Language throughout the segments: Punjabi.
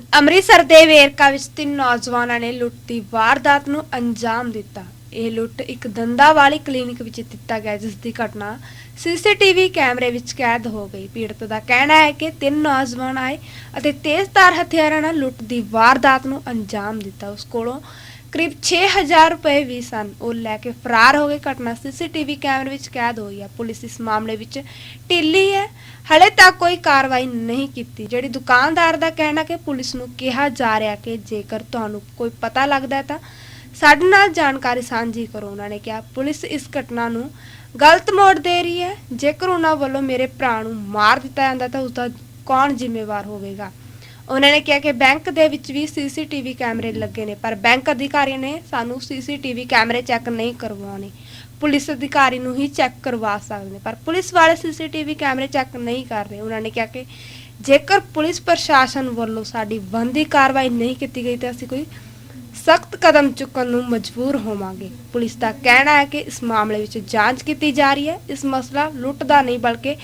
ਅੰਮ੍ਰਿਤਸਰ ਦੇ ਵੇਰਕਾ ਵਿੱਚ ਤਿੰਨ ਨੌਜਵਾਨਾਂ ਨੇ ਲੁੱਟ ਦੀ ਵਾਰਦਾਤ ਨੂੰ ਅੰਜਾਮ ਦਿੱਤਾ। ਇਹ ਲੁੱਟ ਇੱਕ ਦੰਦਾਂ ਵਾਲੀ ਕਲੀਨਿਕ ਵਿੱਚ ਦਿੱਤਾ ਗਿਆ, ਜਿਸ ਦੀ ਘਟਨਾ ਸੀਸੀਟੀਵੀ ਕੈਮਰੇ ਵਿੱਚ ਕੈਦ ਹੋ ਗਈ। ਪੀੜਤ ਦਾ ਕਹਿਣਾ ਹੈ ਕਿ ਤਿੰਨ ਨੌਜਵਾਨ ਆਏ ਅਤੇ ਤੇਜ਼ਧਾਰ ਹਥਿਆਰਾਂ ਨਾਲ ਲੁੱਟ ਦੀ ਵਾਰਦਾਤ ਨੂੰ ਅੰਜਾਮ ਦਿੱਤਾ। ਉਸ ਕੋਲੋਂ ਕਰੀਬ 6000 ਰੁਪਏ ਵੀ ਸਨ। ਉਹ ਲੈ ਕੇ ਫਰਾਰ ਹੋ ਗਏ ਘਟਨਾ। ਸੀਸੀਟੀਵੀ ਕੈਮਰੇ ਵਿੱਚ ਕੈਦ ਹੋਈ ਹੈ ਪੁਲਿਸ ਇਸ ਮਾਮਲੇ ਵਿੱਚ ਢਿੱਲੀ ਹੈ। ਹਲੇ ਤੱਕ ਕੋਈ ਕਾਰਵਾਈ ਨਹੀਂ ਕੀਤੀ। ਜਿਹੜੀ ਦੁਕਾਨਦਾਰ ਦਾ ਕਹਿਣਾ ਕਿ ਪੁਲਿਸ ਨੂੰ ਕਿਹਾ ਜਾ ਰਿਹਾ ਕਿ ਜੇਕਰ ਤੁਹਾਨੂੰ ਕੋਈ ਪਤਾ ਲੱਗਦਾ ਤਾਂ ਸਾਡੇ ਨਾਲ ਜਾਣਕਾਰੀ ਸਾਂਝੀ ਕਰੋ। ਉਹਨਾਂ ਨੇ ਕਿਹਾ, ਪੁਲਿਸ ਇਸ ਘਟਨਾ ਨੂੰ ਗਲਤ ਮੋੜ ਦੇ ਰਹੀ ਹੈ। ਜੇਕਰ ਉਹਨਾਂ ਵੱਲੋਂ ਮੇਰੇ ਭਰਾ ਨੂੰ ਮਾਰ ਦਿੱਤਾ ਜਾਂਦਾ ਤਾਂ ਉਸ ਦਾ ਕੌਣ ਜ਼ਿੰਮੇਵਾਰ ਹੋਵੇਗਾ? ਉਹਨਾਂ ਨੇ ਕਿਹਾ ਕਿ ਬੈਂਕ ਦੇ ਵਿੱਚ ਵੀ ਸੀਸੀਟੀਵੀ ਕੈਮਰੇ ਲੱਗੇ ਨੇ, ਪਰ ਬੈਂਕ ਅਧਿਕਾਰੀਆਂ ਨੇ ਸਾਨੂੰ ਸੀਸੀਟੀਵੀ ਕੈਮਰੇ ਚੈੱਕ ਨਹੀਂ ਕਰਵਾਉਣੇ। ਪੁਲਿਸ ਅਧਿਕਾਰੀ ਨੂੰ ਹੀ ਚੈੱਕ ਕਰਵਾ ਸਕਦੇ ਨੇ, ਪਰ ਪੁਲਿਸ ਵਾਲੇ ਸੀਸੀਟੀਵੀ ਕੈਮਰੇ ਚੈੱਕ ਨਹੀਂ ਕਰ ਰਹੇ। ਉਹਨਾਂ ਨੇ ਕਿਹਾ ਕਿ ਜੇਕਰ ਪੁਲਿਸ ਪ੍ਰਸ਼ਾਸਨ ਵੱਲੋਂ ਸਾਡੀ ਬੰਦੀ ਕਾਰਵਾਈ ਨਹੀਂ ਕੀਤੀ ਗਈ ਤਾਂ ਅਸੀਂ ਕੋਈ ਸਖਤ ਕਦਮ ਚੁੱਕਣ ਨੂੰ ਮਜਬੂਰ ਹੋਵਾਂਗੇ। ਪੁਲਿਸ ਦਾ ਕਹਿਣਾ ਹੈ ਕਿ ਇਸ ਮਾਮਲੇ ਵਿੱਚ ਜਾਂਚ ਕੀਤੀ ਜਾ ਰਹੀ ਹੈ। ਇਸ ਮਸਲਾ ਲੁੱਟ ਦਾ ਨਹੀਂ, ਬਲਕਿ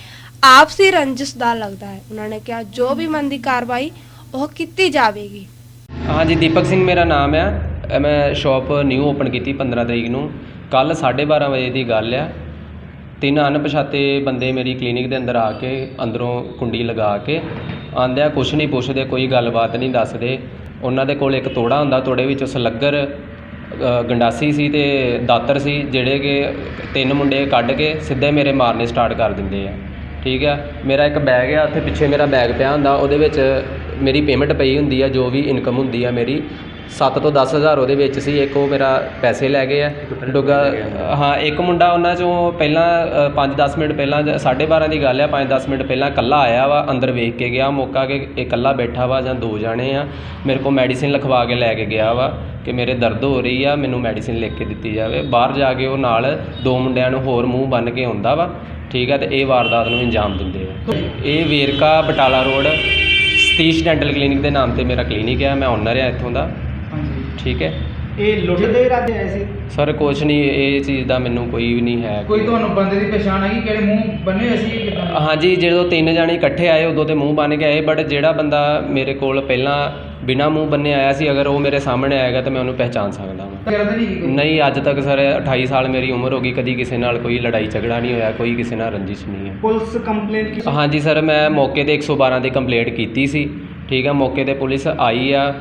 ਆਪਸੀ ਰੰਜਿਸ਼ ਦਾ ਲੱਗਦਾ ਹੈ। ਉਹਨਾਂ ਨੇ ਕਿਹਾ, ਜੋ ਵੀ ਮੰਦੀ ਕਾਰਵਾਈ ਉਹ ਕੀਤੀ ਜਾਵੇਗੀ। ਹਾਂਜੀ ਦੀਪਕ ਸਿੰਘ ਮੇਰਾ ਨਾਮ ਆ। ਅ, ਮੈਂ ਸ਼ਾਪ ਨਿਊ ਓਪਨ ਕੀਤੀ 15 ਤਰੀਕ ਨੂੰ। ਕੱਲ 12:30 ਵਜੇ ਦੀ ਗੱਲ ਆ। ਤਿੰਨ ਅਣਪਛਾਤੇ ਬੰਦੇ ਮੇਰੀ ਕਲੀਨਿਕ ਦੇ ਅੰਦਰ ਆ ਕੇ ਅੰਦਰੋਂ ਕੁੰਡੀ ਲਗਾ ਕੇ ਆਂਦਿਆਂ ਕੁਛ ਨਹੀਂ ਪੁੱਛਦੇ ਕੋਈ ਗੱਲਬਾਤ ਨਹੀਂ ਦੱਸਦੇ। ਉਹਨਾਂ ਦੇ ਕੋਲ ਇੱਕ ਤੋੜਾ ਹੁੰਦਾ ਤੋੜੇ ਵਿੱਚ ਸਲੱਗਰ ਅ, ਗੰਡਾਸੀ ਸੀ ਤੇ ਦਾਤਰ ਸੀ ਜਿਹੜੇ ਕਿ ਤਿੰਨ ਮੁੰਡੇ ਕੱਢ ਕੇ ਸਿੱਧੇ ਮੇਰੇ ਮਾਰਨੇ ਸਟਾਰਟ ਕਰ ਦਿੰਦੇ ਆ। ਠੀਕ ਆ, ਮੇਰਾ ਇੱਕ ਬੈਗ ਆ, ਉੱਥੇ ਪਿੱਛੇ ਮੇਰਾ ਬੈਗ ਪਿਆ ਹੁੰਦਾ, ਉਹਦੇ ਵਿੱਚ ਮੇਰੀ ਪੇਮੈਂਟ ਪਈ ਹੁੰਦੀ ਆ, ਜੋ ਵੀ ਇਨਕਮ ਹੁੰਦੀ ਆ ਮੇਰੀ 7 ਤੋਂ 10000 ਉਹਦੇ ਵਿੱਚ ਸੀ ਇੱਕ ਉਹ ਮੇਰਾ ਪੈਸੇ ਲੈ ਗਏ ਆ। ਡੁੱਗਾ ਹਾਂ ਇੱਕ ਮੁੰਡਾ ਉਹਨਾਂ ਚੋਂ ਪਹਿਲਾਂ 5-10 ਮਿੰਟ ਪਹਿਲਾਂ 12:30 ਦੀ ਗੱਲ ਆ 5-10 ਮਿੰਟ ਪਹਿਲਾਂ ਇਕੱਲਾ ਆਇਆ ਵਾ ਅੰਦਰ ਵੇਖ ਕੇ ਗਿਆ ਮੌਕਾ ਕਿ ਇਹ ਇਕੱਲਾ ਬੈਠਾ ਵਾ ਜਾਂ ਦੋ ਜਾਣੇ ਆ ਮੇਰੇ ਕੋਲ ਮੈਡੀਸਿਨ ਲਿਖਵਾ ਕੇ ਲੈ ਕੇ ਗਿਆ ਵਾ ਕਿ ਮੇਰੇ ਦਰਦ ਹੋ ਰਹੀ ਆ ਮੈਨੂੰ ਮੈਡੀਸਿਨ ਲਿਖ ਕੇ ਦਿੱਤੀ ਜਾਵੇ। ਬਾਹਰ ਜਾ ਕੇ ਉਹ ਨਾਲ ਦੋ ਮੁੰਡਿਆਂ ਨੂੰ ਹੋਰ ਮੂੰਹ ਬੰਨ ਕੇ ਆਉਂਦਾ ਵਾ ਠੀਕ ਆ ਤੇ ਇਹ ਵਾਰਦਾਤ ਨੂੰ ਅੰਜਾਮ ਦਿੰਦੇ ਆ। ਇਹ Verka Batala road Satish dental clinic ਦੇ ਨਾਮ ਤੇ ਮੇਰਾ ਕਲੀਨਿਕ ਹੈ ਮੈਂ ਓਨਰ ਆ ਇੱਥੋਂ ਦਾ। ਠੀਕ ਹੈ। ਇਹ ਲੁੱਟ ਦੇ ਇਰਾਦੇ ਆਏ ਸੀ? ਸਰ ਕੁਛ ਨਹੀਂ ਇਹ ਚੀਜ਼ ਦਾ ਮੈਨੂੰ ਕੋਈ ਵੀ ਨਹੀਂ ਹੈ ਕੋਈ ਤੁਹਾਨੂੰ ਬੰਦੇ ਦੀ ਪਛਾਣ ਹੈਗੀ? ਕਿਹੜੇ ਮੂੰਹ ਬੰਨੇ ਹੋਏ ਸੀ? ਕਿੱਦਾਂ ਹਾਂਜੀ ਜਦੋਂ ਤਿੰਨ ਜਾਣੇ ਇਕੱਠੇ ਆਏ ਉਦੋਂ ਤੇ ਮੂੰਹ ਬੰਨ ਕੇ ਆਏ ਬਟ ਜਿਹੜਾ ਬੰਦਾ ਮੇਰੇ ਕੋਲ ਪਹਿਲਾਂ ਬਿਨਾ ਮੂੰਹ ਬੰਨੇ ਆਇਆ ਸੀ ਅਗਰ ਉਹ ਮੇਰੇ ਸਾਹਮਣੇ ਆਏਗਾ ਤਾਂ ਮੈਂ ਉਹਨੂੰ ਪਹਿਚਾਨ ਸਕਦਾ ਹਾਂ ਨਹੀਂ ਕੀ ਕੋਈ? ਨਹੀਂ ਅੱਜ ਤੱਕ ਸਰ 28 ਸਾਲ ਮੇਰੀ ਉਮਰ ਹੋ ਗਈ ਕਦੀ ਕਿਸੇ ਨਾਲ ਕੋਈ ਲੜਾਈ ਝਗੜਾ ਨਹੀਂ ਹੋਇਆ ਕੋਈ ਕਿਸੇ ਨਾਲ ਰੰਜਿਸ਼ ਨਹੀਂ ਹੈ ਪੁਲਿਸ ਕੰਪਲੇਂਟ ਕੀਤੀ? ਹਾਂਜੀ ਸਰ ਮੈਂ ਮੌਕੇ ਤੇ 112 ਤੇ ਕੰਪਲੇਂਟ ਕੀਤੀ ਸੀ। ਠੀਕ ਹੈ ਮੌਕੇ ਤੇ ਪੁਲਿਸ ਆਈ ਆ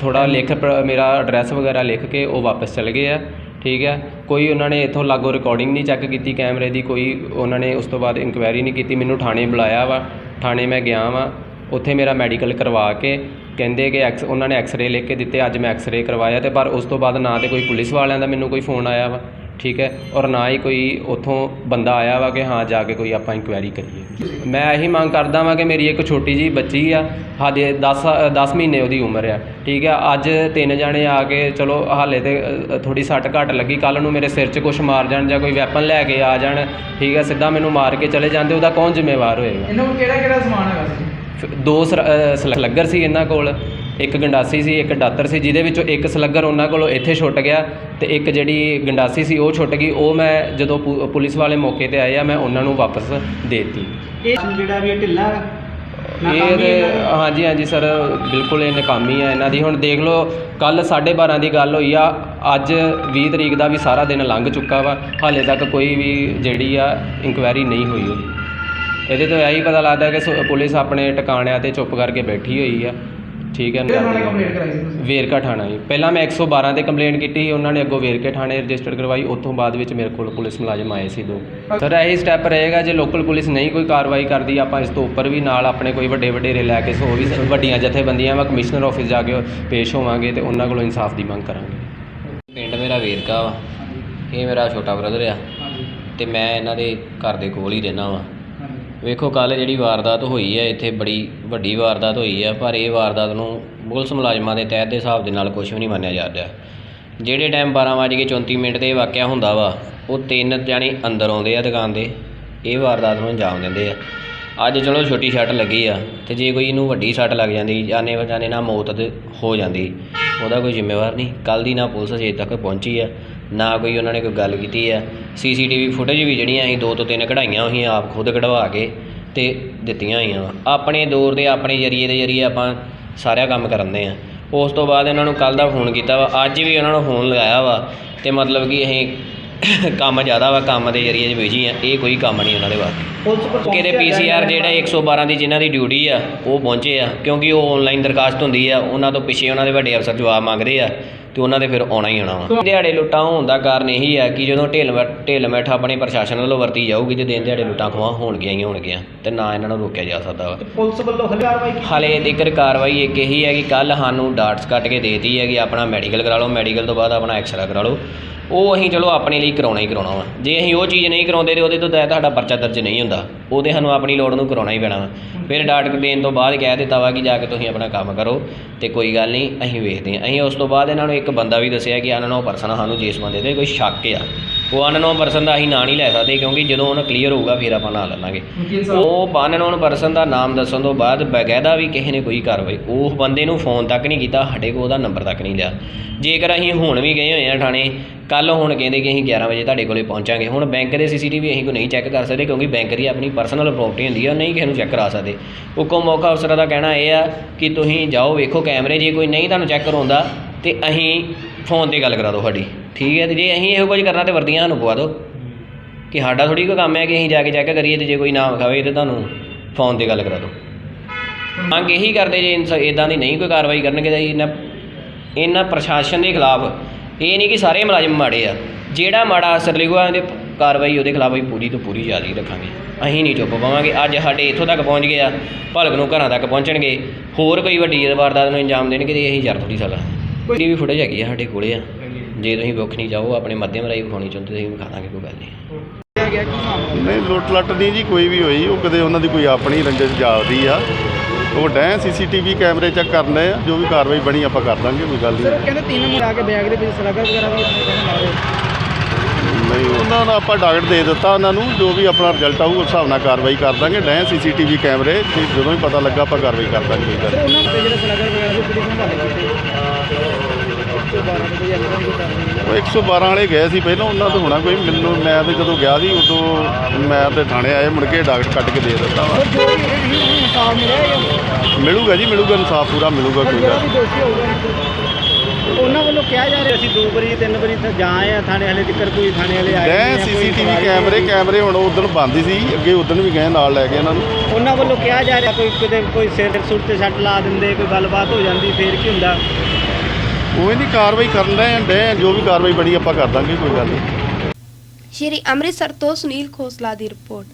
ਥੋੜ੍ਹਾ ਲਿਖ ਪ- ਮੇਰਾ ਐਡਰੈਸ ਵਗੈਰਾ ਲਿਖ ਕੇ ਉਹ ਵਾਪਸ ਚਲੇ ਗਏ ਆ, ਠੀਕ ਹੈ ਕੋਈ ਉਹਨਾਂ ਨੇ ਇੱਥੋਂ ਲਾਗੋ ਰਿਕਾਰਡਿੰਗ ਨਹੀਂ ਚੈੱਕ ਕੀਤੀ ਕੈਮਰੇ ਦੀ, ਕੋਈ ਉਹਨਾਂ ਨੇ ਉਸ ਤੋਂ ਬਾਅਦ ਇਨਕੁਆਇਰੀ ਨਹੀਂ ਕੀਤੀ, ਮੈਨੂੰ ਥਾਣੇ ਬੁਲਾਇਆ ਵਾ, ਥਾਣੇ ਮੈਂ ਗਿਆ ਵਾਂ, ਉੱਥੇ ਮੇਰਾ ਮੈਡੀਕਲ ਕਰਵਾ ਕੇ ਕਹਿੰਦੇ ਕਿ ਐਕਸ ਉਹਨਾਂ ਨੇ ਐਕਸ-ਰੇ ਲਿਖ ਕੇ ਦਿੱਤੇ, ਅੱਜ ਮੈਂ ਐਕਸ-ਰੇ ਕਰਵਾਇਆ ਤੇ ਪਰ ਉਸ ਤੋਂ ਬਾਅਦ ਨਾ ਤੇ ਕੋਈ ਪੁਲਿਸ ਵਾਲਿਆਂ ਦਾ ਮੈਨੂੰ ਕੋਈ ਫੋਨ ਆਇਆ ਵਾ। ਠੀਕ ਹੈ ਔਰ ਨਾ ਹੀ ਕੋਈ ਉੱਥੋਂ ਬੰਦਾ ਆਇਆ ਵਾ ਕਿ ਹਾਂ ਜਾ ਕੇ ਕੋਈ ਆਪਾਂ ਇਨਕੁਆਇਰੀ ਕਰੀਏ। ਮੈਂ ਇਹੀ ਮੰਗ ਕਰਦਾ ਵਾਂ ਕਿ ਮੇਰੀ ਇੱਕ ਛੋਟੀ ਜੀ ਬੱਚੀ ਆ ਹਾਲੇ 10 10 ਮਹੀਨੇ ਉਹਦੀ ਉਮਰ ਆ ਠੀਕ ਆ ਅੱਜ ਤਿੰਨ ਜਾਣੇ ਆ ਕੇ ਚਲੋ ਹਾਲੇ ਤੇ ਥੋੜੀ ਸੱਟ ਘੱਟ ਲੱਗੀ ਕੱਲ ਨੂੰ ਮੇਰੇ ਸਿਰ 'ਚ ਕੁਛ ਮਾਰ ਜਾਣ ਜਾਂ ਕੋਈ ਵੈਪਨ ਲੈ ਕੇ ਆ ਜਾਣ ਠੀਕ ਆ ਸਿੱਧਾ ਮੈਨੂੰ ਮਾਰ ਕੇ ਚਲੇ ਜਾਂਦੇ ਉਹਦਾ ਕੌਣ ਜ਼ਿੰਮੇਵਾਰ ਹੋਏਗਾ? ਇਹਨਾਂ ਕੋਲ ਕਿਹੜਾ ਕਿਹੜਾ ਸਮਾਨ ਹੈਗਾ ਸੀ? ਦੋ ਸਲੱਗਰ ਸੀ ਇਹਨਾਂ ਕੋਲ ਇੱਕ ਗੰਡਾਸੀ ਸੀ ਇੱਕ ਦਾਤਰ ਸੀ ਜਿਹਦੇ ਵਿੱਚੋਂ ਇੱਕ ਸਲੱਗਰ ਉਹਨਾਂ ਕੋਲੋਂ ਇੱਥੇ ਛੁੱਟ ਗਿਆ ਤੇ ਇੱਕ ਜਿਹੜੀ ਗੰਡਾਸੀ ਸੀ ਉਹ ਛੁੱਟ ਗਈ ਉਹ ਮੈਂ ਜਦੋਂ ਪੁ- ਪੁਲਿਸ ਵਾਲੇ ਮੌਕੇ ਤੇ ਆਏ ਆ ਮੈਂ ਉਹਨਾਂ ਨੂੰ ਵਾਪਸ ਦੇਤੀ। ਇਹ ਜਿਹੜਾ ਵੀ ਇਹ ਢਿੱਲਾ ਇਹ ਨਾਕਾਮੀ ਤੇ- ਇਹਨਾਂ ਦੀ। ਹਾਂਜੀ ਹਾਂਜੀ ਸਰ ਬਿਲਕੁਲ ਇਹ ਨਕਾਮੀ ਆ ਇਹਨਾਂ ਦੀ। ਹੁਣ ਦੇਖ ਲਓ ਕੱਲ 12:30 ਦੀ ਗੱਲ ਹੋਈ ਆ ਅੱਜ 20 ਤਰੀਕ ਦਾ ਵੀ ਸਾਰਾ ਦਿਨ ਲੰਘ ਚੁੱਕਾ ਵਾ ਹਾਲੇ ਤੱਕ ਕੋਈ ਵੀ ਜਿਹੜੀ ਆ ਇਨਕੁਆਇਰੀ ਨਹੀਂ ਹੋਈ ਉਹਦੀ। ਇਹਦੇ ਤੋਂ ਇਹੀ ਪਤਾ ਲੱਗਦਾ ਕਿ ਸ- ਪੁਲਿਸ ਆਪਣੇ ਟਿਕਾਣਿਆਂ ਤੇ ਚੁੱਪ ਕਰਕੇ ਬੈਠੀ ਹੋਈ ਆ। ਠੀਕ ਹੈ ਕਿਹੜੇ ਥਾਣੇ ਕੰਪਲੇਂਟ ਕਰਾਈ ਸੀ ਤੁਸੀਂ ਵੇਰਕਾ ਥਾਣਾ ਜੀ। ਪਹਿਲਾਂ ਮੈਂ 112 ਤੇ ਕੰਪਲੇਂਟ ਕੀਤੀ ਸੀ ਉਹਨਾਂ ਨੇ ਅੱਗੋਂ ਵੇਰਕੇ ਥਾਣੇ ਰਜਿਸਟਰ ਕਰਵਾਈ ਉੱਥੋਂ ਬਾਅਦ ਵਿੱਚ ਮੇਰੇ ਕੋਲ ਪੁਲਿਸ ਮੁਲਾਜ਼ਮ ਆਏ ਸੀ ਦੋ। ਸਰ ਇਹੀ ਸਟੈਪ ਰਹੇਗਾ ਜੇ ਲੋਕਲ ਪੁਲਿਸ ਨਹੀਂ ਕੋਈ ਕਾਰਵਾਈ ਕਰਦੀ ਆਪਾਂ ਇਸ ਤੋਂ ਉੱਪਰ ਵੀ ਨਾਲ ਆਪਣੇ ਕੋਈ ਵੱਡੇ ਵਡੇਰੇ ਲੈ ਕੇ ਸੋ ਵੀ ਵੱਡੀਆਂ ਜਥੇਬੰਦੀਆਂ ਵਾ ਕਮਿਸ਼ਨਰ ਆਫਿਸ ਜਾ ਕੇ ਪੇਸ਼ ਹੋਵਾਂਗੇ ਤੇ ਉਹਨਾਂ ਕੋਲੋਂ ਇਨਸਾਫ ਦੀ ਮੰਗ ਕਰਾਂਗੇ। ਪਿੰਡ ਮੇਰਾ ਵੇਰਕਾ ਵਾ। ਇਹ ਮੇਰਾ ਛੋਟਾ ਬ੍ਰਦਰ ਆ। ਤੇ ਮੈਂ ਇਹਨਾਂ ਦੇ ਘਰ ਦੇ ਕੋਲ ਹੀ ਰਹਿਣਾ ਵਾ। ਵੇਖੋ ਕੱਲ ਜਿਹੜੀ ਵਾਰਦਾਤ ਹੋਈ ਹੈ, ਇੱਥੇ ਬੜੀ ਵੱਡੀ ਵਾਰਦਾਤ ਹੋਈ ਹੈ, ਪਰ ਇਹ ਵਾਰਦਾਤ ਨੂੰ ਪੁਲਿਸ ਮੁਲਾਜ਼ਮਾਂ ਦੇ ਤਹਿਤ ਦੇ ਹਿਸਾਬ ਦੇ ਨਾਲ ਕੁਝ ਵੀ ਨਹੀਂ ਮੰਨਿਆ ਜਾ ਰਿਹਾ। ਜਿਹੜੇ ਟਾਈਮ 12:34 ਮਿੰਟ ਤੇ ਵਾਕਿਆ ਹੁੰਦਾ ਵਾ, ਉਹ ਤਿੰਨ ਜਾਣੇ ਅੰਦਰ ਆਉਂਦੇ ਆ ਦੁਕਾਨ ਦੇ ਇਹ ਵਾਰਦਾਤ ਨੂੰ ਅੰਜਾਮ ਦਿੰਦੇ ਆ। ਅੱਜ ਚਲੋ ਛੋਟੀ ਸੱਟ ਲੱਗੀ ਆ, ਤੇ ਜੇ ਕੋਈ ਇਹਨੂੰ ਵੱਡੀ ਸੱਟ ਲੱਗ ਜਾਂਦੀ, ਜਾਣੇ ਬਚਾਣੇ ਨਾਲ ਮੌਤ ਹੋ ਜਾਂਦੀ, ਉਹਦਾ ਕੋਈ ਜ਼ਿੰਮੇਵਾਰ ਨਹੀਂ। ਕੱਲ ਦੀ ਨਾ ਪੁਲਿਸ ਅਜੇ ਤੱਕ ਪਹੁੰਚੀ ਆ ਨਾ ਕੋਈ ਉਹਨਾਂ ਨੇ ਕੋਈ ਗੱਲ ਕੀਤੀ ਆ। ਸੀਸੀਟੀਵੀ ਫੁਟੇਜ ਵੀ ਜਿਹੜੀਆਂ ਅਸੀਂ ਦੋ ਤੋਂ ਤਿੰਨ ਕਢਾਈਆਂ ਅਸੀਂ ਆਪ ਖੁਦ ਕਢਵਾ ਕੇ ਤੇ ਦਿੱਤੀਆਂ ਹੋਈਆਂ ਵਾ। ਆਪਣੇ ਦੌਰ ਦੇ ਆਪਣੇ ਜਰੀਏ ਦੇ ਜਰੀਏ ਆਪਾਂ ਸਾਰਿਆ ਕੰਮ ਕਰਦੇ ਆ। ਉਸ ਤੋਂ ਬਾਅਦ ਇਹਨਾਂ ਨੂੰ ਕੱਲ ਦਾ ਫੋਨ ਕੀਤਾ ਵਾ। ਅੱਜ ਵੀ ਉਹਨਾਂ ਨੂੰ ਫੋਨ ਲਗਾਇਆ ਵਾ ਤੇ ਮਤਲਬ ਕਿ ਅਸੀਂ ਕੰਮ ਜ਼ਿਆਦਾ ਵਾ ਕੰਮ ਦੇ ਜਰੀਏ 'ਚ ਬਿਜ਼ੀ ਆ। ਇਹ ਕੋਈ ਕੰਮ ਨਹੀਂ ਉਹਨਾਂ ਦੇ ਵਾਸਤੇ ਪੁਲਿਸ ਪਰ ਕਿਤੇ ਪੀਸੀਆਰ ਜਿਹੜਾ 112 ਦੀ ਜਿਨ੍ਹਾਂ ਦੀ ਡਿਊਟੀ ਆ ਉਹ ਪਹੁੰਚੇ ਆ। ਕਿਉਂਕਿ ਉਹ ਆਨਲਾਈਨ ਦਰਖਾਸਤ ਹੁੰਦੀ ਆ ਉਹਨਾਂ ਤੋਂ ਪਿੱਛੇ ਉਹਨਾਂ ਦੇ ਵੱਡੇ ਅਫਸਰ ਜਵਾਬ ਮੰਗਦੇ ਆ। ਤੇ ਉਹਨਾਂ ਦੇ ਫਿਰ ਆਉਣਾ ਹੀ ਆਉਣਾ ਵਾ। ਦਿਹਾੜੇ ਲੁੱਟਾਂ ਹੋਣ ਦਾ ਕਾਰਨ ਇਹੀ ਆ ਕਿ ਜਦੋਂ ਢਿੱਲ ਢਿੱਲ ਮੈਠ ਆਪਣੇ ਪ੍ਰਸ਼ਾਸਨ ਵੱਲੋਂ ਵਰਤੀ ਜਾਊਗੀ ਤੇ ਦਿਨ ਦਿਹਾੜੇ ਲੁੱਟਾਂ ਖੋਹਾਂ ਹੋਣਗੀਆਂ ਹੀ ਹੋਣਗੀਆਂ ਤੇ ਨਾ ਇਹਨਾਂ ਨੂੰ ਰੋਕਿਆ ਜਾ ਸਕਦਾ ਵਾ। ਪੁਲਿਸ ਵੱਲੋਂ ਹਲੇ ਕਾਰਵਾਈ ਹਾਲੇ ਤੀਕਰ ਕਾਰਵਾਈ ਇੱਕ ਇਹੀ ਹੈ ਕਿ ਕੱਲ ਸਾਨੂੰ ਡਾਟਸ ਕੱਟ ਕੇ ਦੇਤੀ ਹੈ ਕਿ ਆਪਣਾ ਮੈਡੀਕਲ ਕਰਾ ਲਓ ਮੈਡੀਕਲ ਤੋਂ ਬਾਅਦ ਆਪਣਾ ਐਕਸਰਾ ਕਰਾ ਲਓ। ਉਹ ਅਸੀਂ ਚਲੋ ਆਪਣੇ ਲਈ ਕਰਾਉਣਾ ਹੀ ਕਰਾਉਣਾ ਵਾ। ਜੇ ਅਸੀਂ ਉਹ ਚੀਜ਼ ਨਹੀਂ ਕਰਾਉਂਦੇ ਤੇ ਉਹਦੇ ਤੋਂ ਤਾਂ ਤੁਹਾਡਾ ਪਰਚਾ ਦਰਜ ਨਹੀਂ ਹੁੰਦਾ। ਉਹਦੇ ਸਾਨੂੰ ਆਪਣੀ ਲੋੜ ਨੂੰ ਕਰਾਉਣਾ ਹੀ ਪੈਣਾ ਵਾ। ਫਿਰ ਡਾਟ ਦੇਣ ਤੋਂ ਬਾਅਦ ਕਹਿ ਦਿੱਤਾ ਵਾ ਕਿ ਜਾ ਕੇ ਤੁਸੀਂ ਆਪਣਾ ਕੰਮ ਕਰੋ ਤੇ ਕੋਈ ਗੱਲ ਨਹੀਂ, ਅਸੀਂ ਵੇਖਦੇ ਹਾਂ। ਅਸੀਂ ਉਸ ਤੋਂ ਬਾਅਦ ਇਹਨਾਂ ਨੂੰ ਇੱਕ ਬੰਦਾ ਵੀ ਦੱਸਿਆ ਕਿ ਅਨਨੋ ਪਰਸਨ ਸਾਨੂੰ ਜਿਸ ਬੰਦੇ ਤੇ ਕੋਈ ਸ਼ੱਕ ਆ। ਉਹ ਅਨਨੋਨ ਪਰਸਨ ਦਾ ਅਸੀਂ ਨਾਂ ਨਹੀਂ ਲੈ ਸਕਦੇ ਕਿਉਂਕਿ ਜਦੋਂ ਉਹਨਾਂ ਕਲੀਅਰ ਹੋਊਗਾ ਫਿਰ ਆਪਾਂ ਨਾਂ ਲੈ ਲਾਂਗੇ। ਵਕੀਲ ਸਾਹਿਬ ਉਹ ਬਾਨਨੋਨ ਪਰਸਨ ਦਾ ਨਾਮ ਦੱਸਣ ਤੋਂ ਬਾਅਦ ਬਕਾਇਦਾ ਵੀ ਕਿਸੇ ਨੇ ਕੋਈ ਕਾਰਵਾਈ ਉਹ ਬੰਦੇ ਨੂੰ ਫੋਨ ਤੱਕ ਨਹੀਂ ਕੀਤਾ, ਸਾਡੇ ਕੋਲ ਉਹਦਾ ਨੰਬਰ ਤੱਕ ਨਹੀਂ ਲਿਆ। ਜੇਕਰ ਅਸੀਂ ਹੁਣ ਵੀ ਗਏ ਹੋਏ ਆ ਥਾਣੇ ਕੱਲ ਹੁਣ ਕਹਿੰਦੇ ਕਿ ਅਸੀਂ 11 ਵਜੇ ਤੁਹਾਡੇ ਕੋਲੇ ਪਹੁੰਚਾਂਗੇ। ਹੁਣ ਬੈਂਕ ਦੇ ਸੀਸੀਟੀਵੀ ਅਸੀਂ ਕੋਈ ਨਹੀਂ ਚੈੱਕ ਕਰ ਸਕਦੇ ਕਿਉਂਕਿ ਬੈਂਕ ਦੀ ਆਪਣੀ ਪਰਸਨਲ ਪ੍ਰਾਪਰਟੀ ਹੁੰਦੀ ਆ, ਉਹ ਨਹੀਂ ਕਿਸੇ ਨੂੰ ਚੈੱਕ ਕਰਾ ਸਕਦੇ। ਹੁਕਮ ਮੌਕਾ ਅਫਸਰਾਂ ਦਾ ਕਹਿਣਾ ਇਹ ਆ ਕਿ ਤੁਸੀਂ ਜਾਓ, ਵੇਖੋ ਕੈਮਰੇ, ਜੇ ਕੋਈ ਨਹੀਂ ਤੁਹਾਨੂੰ ਚੈੱਕ ਕਰਾਉਂਦਾ ਤੇ ਅਸੀਂ ਫੋਨ ਤੇ ਗੱਲ ਕਰਾ ਦਿਓ ਸਾਡੀ। ਠੀਕ ਹੈ ਤੇ ਜੇ ਅਸੀਂ ਇਹੋ ਕੁਝ ਕਰਨਾ ਤੇ ਵਰਦੀਆਂ ਸਾਨੂੰ ਪਵਾ ਦਿਓ। ਕਿ ਸਾਡਾ ਥੋੜ੍ਹੀ ਕੋਈ ਕੰਮ ਹੈ ਕਿ ਅਸੀਂ ਜਾ ਕੇ ਚੈੱਕ ਕਰੀਏ ਤੇ ਜੇ ਕੋਈ ਨਾ ਵਿਖਾਵੇ ਤੇ ਤੁਹਾਨੂੰ ਫੋਨ ਤੇ ਗੱਲ ਕਰਾ ਦਿਓ। ਮੰਗ ਇਹੀ ਕਰਦੇ ਜੇ ਇਦਾਂ ਦੀ ਨਹੀਂ ਕੋਈ ਕਾਰਵਾਈ ਕਰਨਗੇ ਤਾਂ ਇਹਨਾਂ ਇਹਨਾਂ ਪ੍ਰਸ਼ਾਸਨ ਦੇ ਖਿਲਾਫ ਇਹ ਨਹੀਂ ਕਿ ਸਾਰੇ ਮੁਲਾਜ਼ਮ ਮਾੜੇ ਆ। ਜਿਹੜਾ ਮਾੜਾ ਅਸਰ ਲਿਖੂਗਾ ਇਹਦੇ ਕਾਰਵਾਈ ਉਹਦੇ ਖਿਲਾਫ ਅਸੀਂ ਪੂਰੀ ਤੋਂ ਪੂਰੀ ਜਾਰੀ ਰੱਖਾਂਗੇ। ਅਸੀਂ ਨਹੀਂ ਚੁੱਪ ਪਾਵਾਂਗੇ। ਅੱਜ ਸਾਡੇ ਇੱਥੋਂ ਤੱਕ ਪਹੁੰਚ ਗਏ ਆ, ਭਲਕ ਨੂੰ ਘਰਾਂ ਤੱਕ ਪਹੁੰਚਣਗੇ। ਹੋਰ ਕੋਈ ਵੱਡੀ ਵਾਰਦਾਤ ਨੂੰ ਅੰਜਾਮ ਦੇਣਗੇ ਤੇ ਅਸੀਂ ਜਰ ਥੋੜੀ ਸਕਦਾ ਕੋਈ ਵੀ ਫੁਟੇਜ ਹੈਗੀ ਆ ਸਾਡੇ ਕੋਲੇ ਆ। ਜੇ ਤੁਸੀਂ ਵਿਖ ਨਹੀਂ ਚਾਹੋ ਆਪਣੇ ਮਾਧਿਅਮ ਰਾਹੀਂ ਵਿਖਾਉਣੀ ਚਾਹੁੰਦੇ ਤੁਸੀਂ ਵਿਖਾ ਦਾਂਗੇ ਕੋਈ ਗੱਲ ਨਹੀਂ। ਨਹੀਂ ਲੁੱਟ ਲੱਟ ਨਹੀਂ ਜੀ ਕੋਈ ਵੀ ਹੋਈ ਉਹ ਕਦੇ ਉਹਨਾਂ ਦੀ ਕੋਈ ਆਪਣੀ ਰੰਜਿਸ਼ ਜਾਲਦੀ ਆ। ਉਹ ਡੈ ਸੀਸੀਟੀਵੀ ਕੈਮਰੇ ਚੈੱਕ ਕਰਨੇ ਆ ਜੋ ਵੀ ਕਾਰਵਾਈ ਬਣੀ ਆਪਾਂ ਕਰ ਦਾਂਗੇ ਕੋਈ ਗੱਲ ਨਹੀਂ। ਕਹਿੰਦੇ ਤਿੰਨ ਮਿਲਾ ਕੇ ਬੈਗ ਦੇ ਵਿੱਚ ਸਲਾਗਰ ਵਗੈਰਾ ਵੀ ਨਹੀਂ ਉਹਨਾਂ ਦਾ ਆਪਾਂ ਡਾਕਟ ਦੇ ਦਿੱਤਾ ਉਹਨਾਂ ਨੂੰ ਜੋ ਵੀ ਆਪਣਾ ਰਿਜ਼ਲਟ ਆਊ ਉਸ ਹਿਸਾਬ ਨਾਲ ਕਾਰਵਾਈ ਕਰ ਦਾਂਗੇ। ਡੈ ਸੀਸੀਟੀਵੀ ਕੈਮਰੇ ਤੇ ਜਦੋਂ ਵੀ ਪਤਾ ਲੱਗਾ ਆਪਾਂ ਕਾਰਵਾਈ ਕਰ ਦਾਂਗੇ ਕੋਈ ਗੱਲ ਨਹੀਂ। ਉਹ 112 ਵਾਲੇ ਗਏ ਸੀ ਪਹਿਲਾਂ ਉਹਨਾਂ ਤੋਂ ਹੋਣਾ ਕੋਈ ਮੈਨੂੰ ਮੈਂ ਤੇ ਜਦੋਂ ਗਿਆ ਸੀ ਉਦੋਂ ਮੈਂ ਤੇ ਥਾਣੇ ਆਏ ਮੁੜ ਕੇ ਡਾਕਟ ਕੱਟ ਕੇ ਦੇ ਦਿੱਤਾ ਵਾ। ਮਿਲੂਗਾ ਜੀ ਮਿਲੂਗਾ ਇਨਸਾਫ ਪੂਰਾ ਮਿਲੂਗਾ ਕੋਈ ਗੱਲ ਉਹਨਾਂ ਵੱਲੋਂ ਕਿਹਾ ਜਾ ਰਿਹਾ ਅਸੀਂ ਦੋ ਵਾਰੀ ਤਿੰਨ ਵਾਰੀ ਤਾਂ ਜਾ ਆਏ ਆ ਥਾਣੇ ਹਲੇ ਤੱਕ ਕੋਈ ਥਾਣੇ ਵਾਲੇ ਆਏ ਨਹੀਂ ਆ, ਕੋਈ ਸੀਸੀਟੀਵੀ ਕੈਮਰੇ। ਕੈਮਰੇ ਹੁਣ ਉਦੋਂ ਬੰਦ ਸੀ ਅੱਗੇ ਉਦੋਂ ਵੀ ਗਏ ਨਾਲ ਲੈ ਕੇ ਇਹਨਾਂ ਨੂੰ। ਉਹਨਾਂ ਵੱਲੋਂ ਕਿਹਾ ਜਾ ਰਿਹਾ ਕੋਈ ਕਿਤੇ ਕੋਈ ਸਿਰ ਸੁਰ ਤੇ ਸੱਟ ਲਾ ਦਿੰਦੇ ਕੋਈ ਗੱਲਬਾਤ ਹੋ ਜਾਂਦੀ ਫੇਰ ਕੀ ਹੁੰਦਾ? ਕੋਈ ਨਹੀਂ ਕਾਰਵਾਈ ਕਰਨ ਰਹੇ ਡੇ ਜੋ ਵੀ ਕਾਰਵਾਈ ਬਣੀ ਆਪਾਂ ਕਰ ਦਾਂਗੇ, ਕੋਈ ਗੱਲ ਨਹੀਂ। ਸ਼੍ਰੀ ਅੰਮ੍ਰਿਤਸਰ ਤੋਂ ਸੁਨੀਲ ਖੋਸਲਾ ਦੀ ਰਿਪੋਰਟ।